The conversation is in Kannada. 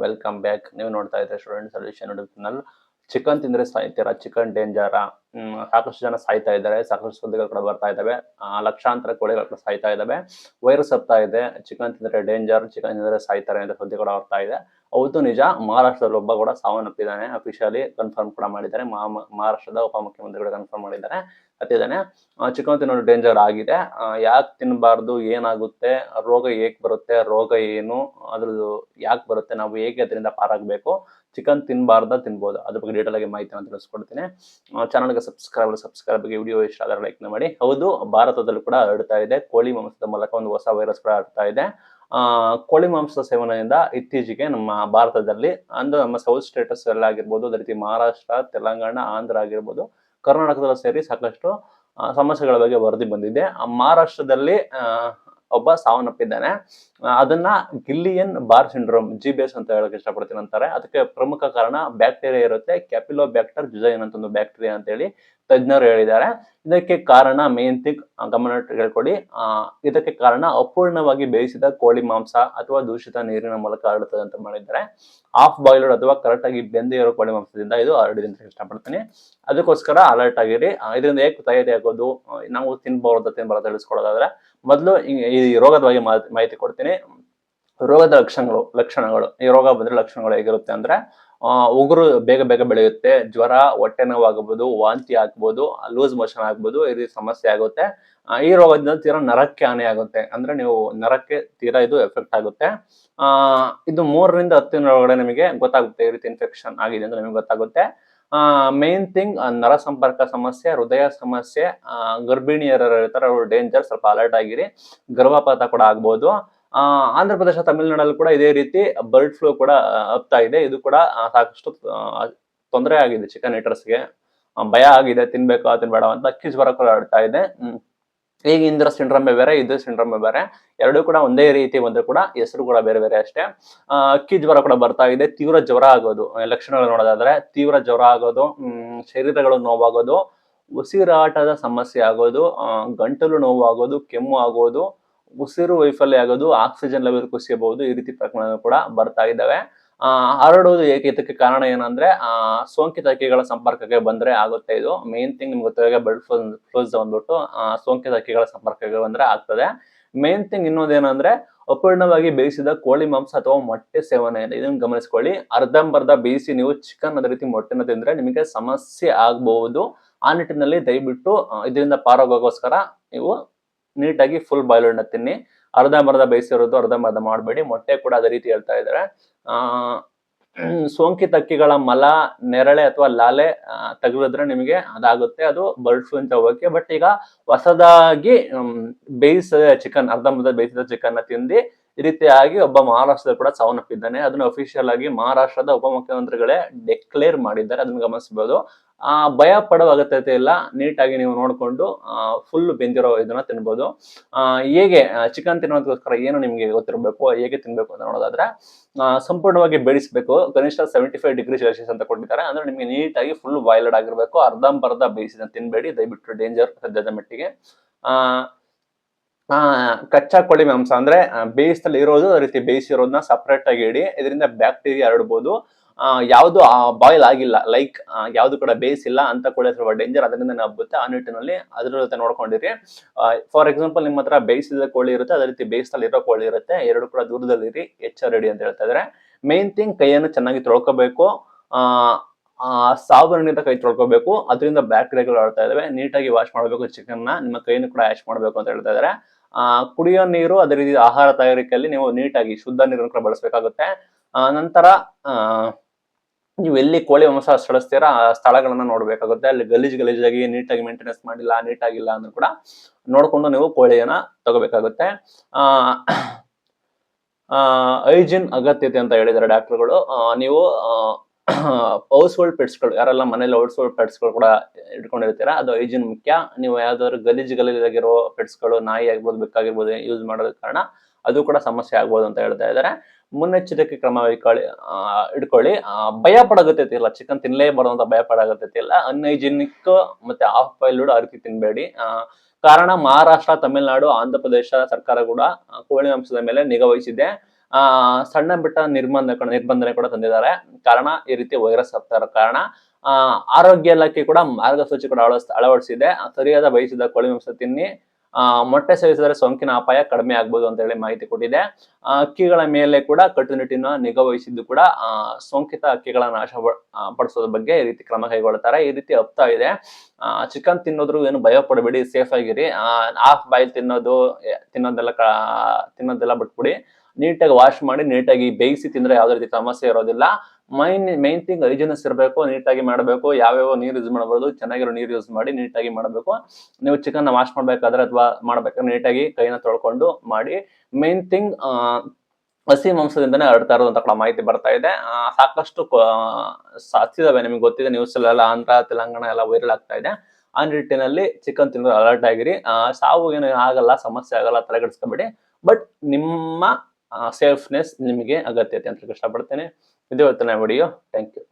ವೆಲ್ಕಮ್ ಬ್ಯಾಕ್ ನೀವು ನೋಡ್ತಾ ಇದ್ರೆ ಸ್ಟೂಡೆಂಟ್ ಸೊಲ್ಯೂಷನ್ ಯೂಟ್ಯೂಬ್ ಚಿಕನ್ ತಿಂದ್ರೆ ಸಾಯ್ತೀರಾ? ಚಿಕನ್ ಡೇಂಜರ ಸಾಕಷ್ಟು ಜನ ಸಾಯ್ತಾ ಇದ್ದಾರೆ. ಸಾಕಷ್ಟು ಸುದ್ದಿಗಳು ಕೂಡ ಬರ್ತಾ ಇದ್ದಾವೆ. ಲಕ್ಷಾಂತರ ಕೋಳಿಗಳು ಕೂಡ ಸಾಯ್ತಾ ಇದ್ದಾವೆ. ವೈರಸ್ ಹಬ್ತಾ ಇದೆ. ಚಿಕನ್ ತಿಂದ್ರೆ ಡೇಂಜರ್ ಚಿಕನ್ ತಿಂದ್ರೆ ಸಾಯ್ತಾರೆ ಅಂತ ಸುದ್ದಿ ಕೂಡ ಬರ್ತಾ ಇದೆ. ಹೌದು ನಿಜ ಮಹಾರಾಷ್ಟ್ರದಲ್ಲಿ ಒಬ್ಬ ಕೂಡ ಸಾವನ್ನಪ್ಪಿದ್ದಾನೆ. ಅಫಿಷಿಯಲಿ ಕನ್ಫರ್ಮ್ ಕೂಡ ಮಾಡಿದ್ದಾರೆ. ಮಹಾ- ಮಹಾರಾಷ್ಟ್ರದ ಉಪಮುಖ್ಯಮಂತ್ರಿಗಳು ಕನ್ಫರ್ಮ್ ಮಾಡಿದ್ದಾರೆ. ಹತ್ತಿದ್ದಾನೆ ಚಿಕನ್ ತಿನ್ನೋದು ಡೇಂಜರ್ ಆಗಿದೆ. ಯಾಕೆ ತಿನ್ನಬಾರ್ದು ಏನಾಗುತ್ತೆ, ರೋಗ ಹೇಗೆ ಬರುತ್ತೆ, ರೋಗ ಏನು, ಅದ್ರದ್ದು ಯಾಕೆ ಬರುತ್ತೆ, ನಾವು ಹೇಗೆ ಅದರಿಂದ ಪಾರಾಗಬೇಕು, ಚಿಕನ್ ತಿನ್ನಬಾರ್ದ ತಿನ್ಬೋದು. ಅದ್ರ ಬಗ್ಗೆ ಡೀಟೇಲ್ ಆಗಿ ಮಾಹಿತಿಯನ್ನು ತಿಳಿಸ್ಕೊಡ್ತೀನಿ. ಚಾನಲ್ಗೆ ಸಬ್ಸ್ಕ್ರೈಬ್ ಸಬ್ಸ್ಕ್ರೈಬ್ ಬಗ್ಗೆ ವಿಡಿಯೋ ಇಷ್ಟ ಆದರೆ ಲೈಕ್ ಮಾಡಿ. ಹೌದು, ಭಾರತದಲ್ಲೂ ಕೂಡ ಹರಡ್ತಾ ಇದೆ. ಕೋಳಿ ಮಾಂಸದ ಮೂಲಕ ಒಂದು ಹೊಸ ವೈರಸ್ ಕೂಡ ಹರಡ್ತಾ ಇದೆ. ಕೋಳಿ ಮಾಂಸದ ಸೇವನೆಯಿಂದ ಇತ್ತೀಚೆಗೆ ನಮ್ಮ ಭಾರತದಲ್ಲಿ, ಅಂದ್ರೆ ನಮ್ಮ ಸೌತ್ ಸ್ಟೇಟಸ್ ಎಲ್ಲ ಆಗಿರ್ಬೋದು ಅದೇ ರೀತಿ ಮಹಾರಾಷ್ಟ್ರ, ತೆಲಂಗಾಣ, ಆಂಧ್ರ ಆಗಿರ್ಬೋದು ಕರ್ನಾಟಕದಲ್ಲಿ ಸೇರಿ ಸಾಕಷ್ಟು ಸಮಸ್ಯೆಗಳ ಬಗ್ಗೆ ವರದಿ ಬಂದಿದೆ. ಮಹಾರಾಷ್ಟ್ರದಲ್ಲಿ ಒಬ್ಬ ಸಾವನ್ನಪ್ಪಿದ್ದಾನೆ. ಅದನ್ನ Guillain Barre syndrome G B S ಅಂತ ಹೇಳಕ್ ಇಷ್ಟಪಡ್ತೀನಿ ಅಂತಾರೆ. ಅದಕ್ಕೆ ಪ್ರಮುಖ ಕಾರಣ ಬ್ಯಾಕ್ಟೀರಿಯಾ ಇರುತ್ತೆ. ಕ್ಯಾಪಿಲೋ ಬ್ಯಾಕ್ಟರ್ ಜುಜೈನ್ ಅಂತ ಒಂದು ಬ್ಯಾಕ್ಟೀರಿಯಾ ಅಂತ ಹೇಳಿ ತಜ್ಞರು ಹೇಳಿದ್ದಾರೆ. ಇದಕ್ಕೆ ಕಾರಣ ಮೇನ್ ಥಿಂಗ್ ಗಮನ ಹೇಳ್ಕೊಡಿ ಇದಕ್ಕೆ ಕಾರಣ ಅಪೂರ್ಣವಾಗಿ ಬೇಯಿಸಿದ ಕೋಳಿ ಮಾಂಸ ಅಥವಾ ದೂಷಿತ ನೀರಿನ ಮೂಲಕ ಹರಡುತ್ತದೆ ಅಂತ ಮಾಡಿದ್ದಾರೆ. ಆಫ್ ಬಾಯ್ಲ್ಡ್ ಅಥವಾ ಕರೆಕ್ಟ್ ಆಗಿ ಬೆಂದೇ ಇರೋ ಕೋಳಿ ಮಾಂಸದಿಂದ ಇದು ಹರಡಿದೆ ಅಂತ ಇಷ್ಟಪಡ್ತೀನಿ. ಅದಕ್ಕೋಸ್ಕರ ಅಲರ್ಟ್ ಆಗಿರಿ. ಇದರಿಂದ ಹೇಗೆ ತಯಾರಿ ಆಗೋದು? ನಾವು ತಿನ್ಬಾರ್ದು ತಿನ್ಬಾರ್ದು ತಿಳಿಸ್ಕೊಡೋದಾದ್ರೆ, ಮೊದಲು ಈ ರೋಗದ ಬಗ್ಗೆ ಮಾಹಿತಿ ಕೊಡ್ತೀನಿ. ರೋಗದ ಲಕ್ಷಣಗಳು ಲಕ್ಷಣಗಳು, ಈ ರೋಗ ಬಂದ್ರೆ ಲಕ್ಷಣಗಳು ಹೇಗಿರುತ್ತೆ ಅಂದ್ರೆ ಉಗುರು ಬೇಗ ಬೇಗ ಬೆಳೆಯುತ್ತೆ, ಜ್ವರ ಹೊಟ್ಟೆ ನೋವಾಗಬಹುದು ವಾಂತಿ ಆಗ್ಬೋದು, ಲೂಸ್ ಮೋಷನ್ ಆಗ್ಬೋದು, ಈ ರೀತಿ ಸಮಸ್ಯೆ ಆಗುತ್ತೆ. ಈ ರೋಗದಿಂದ ತೀರಾ ನರಕ್ಕೆ ಹಾನಿ ಆಗುತ್ತೆ. ಅಂದ್ರೆ ನೀವು ನರಕ್ಕೆ ತೀರಾ ಇದು ಎಫೆಕ್ಟ್ ಆಗುತ್ತೆ. ಇದು ಮೂರರಿಂದ ಹತ್ತು ದಿನ ಒಳಗಡೆ ನಿಮಗೆ ಗೊತ್ತಾಗುತ್ತೆ ಈ ರೀತಿ ಇನ್ಫೆಕ್ಷನ್ ಆಗಿದೆ ಅಂತ ನಿಮಗೆ ಗೊತ್ತಾಗುತ್ತೆ. ಮೇನ್ ಥಿಂಗ್ ನರ ಸಂಪರ್ಕ ಸಮಸ್ಯೆ, ಹೃದಯ ಸಮಸ್ಯೆ ಗರ್ಭಿಣಿಯರ ಇರ್ತಾರೆ, ಅವರು ಡೇಂಜರ್ ಸ್ವಲ್ಪ ಅಲರ್ಟ್ ಆಗಿರಿ. ಗರ್ಭಪಾತ ಕೂಡ ಆಗ್ಬೋದು. ಆಂಧ್ರ ಪ್ರದೇಶ, ತಮಿಳುನಾಡಲ್ಲಿ ಕೂಡ ಇದೇ ರೀತಿ ಬರ್ಡ್ ಫ್ಲೂ ಕೂಡ ಹಬ್ತಾ ಇದೆ. ಇದು ಕೂಡ ಸಾಕಷ್ಟು ತೊಂದರೆ ಆಗಿದೆ ಚಿಕನ್ಗೆ ಭಯ ಆಗಿದೆ, ತಿನ್ಬೇಕಾ, ತಿನ್ಬೇಡ ಅಂತ ಅಕ್ಕಿ ಜ್ವರ ಕೂಡ ಆಡ್ತಾ ಇದೆ. ಈಗ ಇಂದ್ರ ಸಿಂಡ್ರಮೆ ಬೇರೆ, ಇದು ಸಿಂಡ್ರಮೆ ಬೇರೆ. ಎರಡೂ ಕೂಡ ಒಂದೇ ರೀತಿ ಬಂದ್ರೆ ಕೂಡ ಹೆಸರು ಕೂಡ ಬೇರೆ ಬೇರೆ ಅಷ್ಟೇ. ಅಕ್ಕಿ ಜ್ವರ ಕೂಡ ಬರ್ತಾ ಇದೆ. ತೀವ್ರ ಜ್ವರ ಆಗೋದು. ಲಕ್ಷಣಗಳು ನೋಡೋದಾದ್ರೆ ತೀವ್ರ ಜ್ವರ ಆಗೋದು ಶರೀರಗಳು ನೋವಾಗೋದು, ಉಸಿರಾಟದ ಸಮಸ್ಯೆ ಆಗೋದು ಗಂಟಲು ನೋವು ಆಗೋದು ಕೆಮ್ಮು ಆಗೋದು ಉಸಿರು ವೈಫಲ್ಯ ಆಗೋದು ಆಕ್ಸಿಜನ್ ಲೆವೆಲ್ ಕುಸಿಯಬಹುದು ಈ ರೀತಿ ಪ್ರಕರಣಗಳು ಕೂಡ ಬರ್ತಾ ಇದ್ದಾವೆ. ಆ, ಹರಡುವುದು ಏಕೆ ಇದಕ್ಕೆ ಕಾರಣ ಏನಂದ್ರೆ ಆ ಸೋಂಕಿತ ಅಕ್ಕಿಗಳ ಸಂಪರ್ಕಕ್ಕೆ ಬಂದ್ರೆ ಆಗುತ್ತೆ ಇದು. ಮೇನ್ ಥಿಂಗ್ ನಿಮ್ಗೆ ಗೊತ್ತಾಗ ಬ್ಲಡ್ ಫ್ಲೋ ಫ್ಲೋಸ್ ಬಂದ್ಬಿಟ್ಟು ಆ, ಸೋಂಕಿತ ಅಕ್ಕಿಗಳ ಸಂಪರ್ಕಕ್ಕೆ ಬಂದ್ರೆ ಆಗ್ತದೆ. ಮೇನ್ ಥಿಂಗ್ ಇನ್ನೊಂದೇನಂದ್ರೆ ಅಪೂರ್ಣವಾಗಿ ಬೇಯಿಸಿದ ಕೋಳಿ ಮಾಂಸ ಅಥವಾ ಮೊಟ್ಟೆ ಸೇವನೆ. ಇದನ್ನ ಗಮನಿಸ್ಕೊಳ್ಳಿ. ಅರ್ಧಂಬರ್ಧ ಬೇಯಿಸಿ ನೀವು ಚಿಕನ್ ಅದೇ ರೀತಿ ಮೊಟ್ಟೆನ ತಿಂದ್ರೆ ನಿಮಗೆ ಸಮಸ್ಯೆ ಆಗಬಹುದು. ಆ ನಿಟ್ಟಿನಲ್ಲಿ ದಯವಿಟ್ಟು ಇದರಿಂದ ಪಾರಾಗೋಗೋಸ್ಕರ ನೀವು ನೀಟಾಗಿ ಫುಲ್ ಬಾಯ್ಲ್ ಹಣ್ಣ ತಿನ್ನಿ. ಅರ್ಧಂಬರ್ಧ ಬೇಯಿಸಿರೋದು ಅರ್ಧಂಬರ್ಧ ಮಾಡಬೇಡಿ. ಮೊಟ್ಟೆ ಕೂಡ ಅದೇ ರೀತಿ ಹೇಳ್ತಾ ಇದ್ದಾರೆ ಸೋಂಕಿತ ಅಕ್ಕಿಗಳ ಮಲ, ನೆರಳೆ ಅಥವಾ ಲಾಲೆ ತಗಲಿದ್ರೆ ನಿಮಗೆ ಅದಾಗುತ್ತೆ. ಅದು ಬರ್ಡ್ ಫ್ಲೂ ಅಂತ ಹೋಗಕ್ಕೆ ಬಟ್ ಈಗ ಹೊಸದಾಗಿ ಬೇಯಿಸಿದ ಚಿಕನ್ ಅರ್ಧಂಬರ್ಧ ಬೇಯಿಸಿದ ಚಿಕನ್ನ ತಿಂದು ಈ ರೀತಿಯಾಗಿ ಒಬ್ಬ ಮಹಾರಾಷ್ಟ್ರದಲ್ಲಿ ಕೂಡ ಸಾವನ್ನಪ್ಪಿದ್ದಾನೆ. ಅದನ್ನ ಅಫಿಷಿಯಲ್ ಆಗಿ ಮಹಾರಾಷ್ಟ್ರದ ಉಪಮುಖ್ಯಮಂತ್ರಿಗಳೇ ಡೆಕ್ಲೇರ್ ಮಾಡಿದ್ದಾರೆ. ಅದನ್ನ ಗಮನಿಸಬಹುದು. ಆ ಭಯ ಪಡೋ ಅಗತ್ಯತೆ ಇಲ್ಲ. ನೀಟಾಗಿ ನೀವು ನೋಡ್ಕೊಂಡು ಫುಲ್ ಬೆಂದಿರೋ ಇದನ್ನ ತಿನ್ಬೋದು. ಆ, ಹೇಗೆ ಚಿಕನ್ ತಿನ್ನೋದಕ್ಕೋಸ್ಕರ ಏನು ನಿಮ್ಗೆ ಗೊತ್ತಿರಬೇಕು ಹೇಗೆ ತಿನ್ಬೇಕು ಅಂತ ನೋಡೋದಾದ್ರೆ ಸಂಪೂರ್ಣವಾಗಿ ಬೇಯಿಸಬೇಕು ಕನಿಷ್ಠ ಸೆವೆಂಟಿ ಫೈವ್ ಡಿಗ್ರಿ ಸೆಲ್ಸಿಯಸ್ ಅಂತ ಕೊಟ್ಟಿದ್ದಾರೆ. ಅಂದ್ರೆ ನಿಮಗೆ ನೀಟಾಗಿ ಫುಲ್ ಬಾಯ್ಲ್ಡ್ ಆಗಿರ್ಬೇಕು. ಅರ್ಧಂಬರ್ಧ ಬೇಯಿಸಿದ ತಿನ್ಬೇಡಿ. ದಯವಿಟ್ಟು ಡೇಂಜರ್ ಸದ್ಯದ ಮಟ್ಟಿಗೆ. ಆ ಕಚ್ಚಾ ಕೋಳಿ ಮಾಂಸ ಅಂದ್ರೆ ಬೇಯಿಸ್ತಲ್ಲಿ ಇರೋದು ರೀತಿ ಬೇಯಿಸಿರೋದನ್ನ ಸಪ್ರೇಟ್ ಆಗಿ ಇಡಿ. ಇದರಿಂದ ಬ್ಯಾಕ್ಟೀರಿಯಾ ಹರಡ್ಬೋದು. ಆ, ಯಾವುದು ಬಾಯ್ಲ್ ಆಗಿಲ್ಲ ಲೈಕ್ ಯಾವುದು ಕೂಡ ಬೇಯಿಸಿಲ್ಲ ಅಂತ ಕೋಳಿ ಸ್ವಲ್ಪ ಡೇಂಜರ್ ಅದರಿಂದ ಹಬ್ಬುತ್ತೆ ಆ ನಿಟ್ಟಿನಲ್ಲಿ ಅದ್ರ ಜೊತೆ ನೋಡ್ಕೊಂಡಿರಿ. ಫಾರ್ ಎಕ್ಸಾಂಪಲ್ ನಿಮ್ಮ ಹತ್ರ ಬೇಯಿಸಿದ ಕೋಳಿ ಇರುತ್ತೆ ಅದೇ ರೀತಿ ಬೇಯಿಸ್ತಲ್ಲಿ ಇರೋ ಕೋಳಿ ಇರುತ್ತೆ ಎರಡು ಕೂಡ ದೂರದಲ್ಲಿರಿ ಎಚ್ಚರಿಡಿ ಅಂತ ಹೇಳ್ತಾ ಇದ್ರೆ. ಮೇನ್ ಥಿಂಗ್ ಕೈಯನ್ನು ಚೆನ್ನಾಗಿ ತೊಳ್ಕೋಬೇಕು. ಆ ಸಾಬೂನಿಂದ ಕೈ ತೊಳ್ಕೋಬೇಕು. ಅದರಿಂದ ಬ್ಯಾಕ್ಟೀರಿಯಾಗಳು ಆಡ್ತಾ ಇದಾವೆ. ನೀಟಾಗಿ ವಾಶ್ ಮಾಡಬೇಕು ಚಿಕನ್ನ. ನಿಮ್ಮ ಕೈಯನ್ನು ಕೂಡ ವಾಶ್ ಮಾಡಬೇಕು ಅಂತ ಹೇಳ್ತಾ ಇದಾರೆ. ಆ, ಕುಡಿಯೋ ನೀರು ಅದೇ ರೀತಿ ಆಹಾರ ತಯಾರಿಕೆಯಲ್ಲಿ ನೀವು ನೀಟಾಗಿ ಶುದ್ಧ ನೀರನ್ನು ಕೂಡ ಬಳಸಬೇಕಾಗುತ್ತೆ. ನಂತರ ನೀವು ಎಲ್ಲಿ ಕೋಳಿ ಮಾಂಸ ಸಳಿಸ್ತೀರಾ ಆ ಸ್ಥಳಗಳನ್ನ ನೋಡ್ಬೇಕಾಗುತ್ತೆ. ಅಲ್ಲಿ ಗಲೀಜ್ ಗಲೀಜಾಗಿ ನೀಟಾಗಿ ಮೇಂಟೆನೆನ್ಸ್ ಮಾಡಿಲ್ಲ, ನೀಟಾಗಿಲ್ಲ ಅಂದ್ರೂ ಕೂಡ ನೋಡ್ಕೊಂಡು ನೀವು ಕೋಳಿಯನ್ನ ತಗೋಬೇಕಾಗುತ್ತೆ. ಆ ಹೈಜಿನ್ ಅಗತ್ಯತೆ ಅಂತ ಹೇಳಿದ್ದಾರೆ ಡಾಕ್ಟರ್ಗಳು. ನೀವು ಹೌಸ್ ಹೋಲ್ಡ್ ಪೆಟ್ಸ್ಗಳು ಯಾರೆಲ್ಲ ಮನೇಲಿ ಹೌಸ್ ಹೋಲ್ಡ್ ಪೆಟ್ಸ್ಗಳು ಕೂಡ ಇಟ್ಕೊಂಡಿರ್ತೀರಾ, ಅದು ಐಜಿನ್ ಮುಖ್ಯ. ನೀವು ಯಾವ್ದಾದ್ರು ಗಲೀಜು ಗಲೀಜಾಗಿರೋ ಪೆಟ್ಸ್ಗಳು ನಾಯಿ ಆಗ್ಬೋದು ಬೆಕ್ಕಾಗಿರ್ಬೋದು ಯೂಸ್ ಮಾಡೋದ ಕಾರಣ ಅದು ಕೂಡ ಸಮಸ್ಯೆ ಆಗ್ಬೋದು ಅಂತ ಹೇಳ್ತಾ ಇದ್ದಾರೆ. ಮುನ್ನೆಚ್ಚರಿಕೆ ಕ್ರಮ ವಹಿಕೊಳ್ಳಿ ಇಟ್ಕೊಳ್ಳಿ. ಭಯ ಪಡಗತ್ತಿಲ್ಲ ಚಿಕನ್ ತಿನ್ಲೇಬಾರ್ದು ಅಂತ ಭಯ ಪಡಗತ್ತಿಲ್ಲ ಅನ್ಹೈಜಿನಿಕ್ ಮತ್ತೆ ಆಫ್ ಬಾಯ್ಲ್ಡ್ ಆ ತಿನ್ನಬೇಡಿ ಕಾರಣ ಮಹಾರಾಷ್ಟ್ರ, ತಮಿಳುನಾಡು ಆಂಧ್ರ ಪ್ರದೇಶ ಸರ್ಕಾರ ಕೂಡ ಕೋಳಿ ಮಾಂಸದ ಮೇಲೆ ನಿಗಾ ವಹಿಸಿದೆ. ಆ, ಸಣ್ಣ ಬಿಟ್ಟ ನಿರ್ಬಂಧ ನಿರ್ಬಂಧನೆ ಕೂಡ ತಂದಿದ್ದಾರೆ. ಕಾರಣ ಈ ರೀತಿ ವೈರಸ್ ಆಗ್ತಾ ಕಾರಣ ಆರೋಗ್ಯ ಇಲಾಖೆ ಕೂಡ ಮಾರ್ಗಸೂಚಿ ಕೂಡ ಅಳವಡಿಸ್ ಅಳವಡಿಸಿದೆ. ಸರಿಯಾದ ಬಯಸಿದ ಕೋಳಿ ಮಾಂಸ ತಿನ್ನಿ. ಆ, ಮೊಟ್ಟೆ ಸೇವಿಸಿದರೆ ಸೋಂಕಿನ ಅಪಾಯ ಕಡಿಮೆ ಆಗ್ಬೋದು ಅಂತ ಹೇಳಿ ಮಾಹಿತಿ ಕೊಟ್ಟಿದೆ. ಅಕ್ಕಿಗಳ ಮೇಲೆ ಕೂಡ ಕಟ್ಟುನಿಟ್ಟಿನ ನಿಗಾ ವಹಿಸಿದ್ದು ಕೂಡ ಸೋಂಕಿತ ಅಕ್ಕಿಗಳ ನಾಶ ಪಡಿಸೋದ್ರ ಬಗ್ಗೆ ಈ ರೀತಿ ಕ್ರಮ ಕೈಗೊಳ್ತಾರೆ ಈ ರೀತಿ ಹಬ್ತಾ ಇದೆ. ಚಿಕನ್ ತಿನ್ನೋದ್ರು ಏನು ಭಯ ಪಡಬೇಡಿ ಸೇಫ್ ಆಗಿರಿ. ಹಾಫ್ ಬಾಯ್ಲ್ ತಿನ್ನೋದು, ತಿನ್ನೋದೆಲ್ಲ ತಿನ್ನೋದೆಲ್ಲ ಬಿಟ್ಬಿಡಿ. ನೀಟಾಗಿ ವಾಶ್ ಮಾಡಿ, ನೀಟಾಗಿ ಬೇಯಿಸಿ ತಿಂದ್ರೆ ಯಾವ್ದೇ ರೀತಿ ಸಮಸ್ಯೆ ಇರೋದಿಲ್ಲ. ಮೈನ್ ಮೈನ್ ಥಿಂಗ್ ಹೈಜಿನಸ್ ಇರಬೇಕು, ನೀಟಾಗಿ ಮಾಡಬೇಕು. ಯಾವ್ಯಾವ ನೀರು ಯೂಸ್ ಮಾಡಬಹುದು ಚೆನ್ನಾಗಿರೋ ನೀರು ಯೂಸ್ ಮಾಡಿ, ನೀಟಾಗಿ ಮಾಡಬೇಕು. ನೀವು ಚಿಕನ್ ವಾಶ್ ಮಾಡಬೇಕಾದ್ರೆ ಅಥವಾ ಮಾಡ್ಬೇಕಾದ್ರೆ ನೀಟಾಗಿ ಕೈನ ತೊಳ್ಕೊಂಡು ಮಾಡಿ. ಮೈನ್ ಥಿಂಗ್ ಹಸಿ ಮಾಂಸದಿಂದನೇ ಹರಡ್ತಾ ಇರೋದು ಅಂತ ಕೂಡ ಮಾಹಿತಿ ಬರ್ತಾ ಇದೆ. ಸಾಕಷ್ಟು ಕೊ- ನಿಮ್ಗೆ ಗೊತ್ತಿದೆ. ನ್ಯೂಸ್ ಎಲ್ಲ ಆಂಧ್ರ, ತೆಲಂಗಾಣ ಎಲ್ಲ ವೈರಲ್ ಆಗ್ತಾ ಇದೆ. ಆ ನಿಟ್ಟಿನಲ್ಲಿ ಚಿಕನ್ ತಿನ್ನೋದು ಅಲರ್ಟ್ ಆಗಿರಿ. ಸಾವು ಏನು ಆಗಲ್ಲ, ಸಮಸ್ಯೆ ಆಗಲ್ಲ ತಲೆಗೆಡಿಸ್ಕೊಬೇಡಿ ಬಟ್ ನಿಮ್ಮ ಸೇಫ್ನೆಸ್ ನಿಮಗೆ ಅಗತ್ಯತೆ ಅಂತ ಇಷ್ಟಪಡ್ತೇನೆ ಇದು ಇವತ್ತಿನ ವಿಡಿಯೋ ಥ್ಯಾಂಕ್ ಯು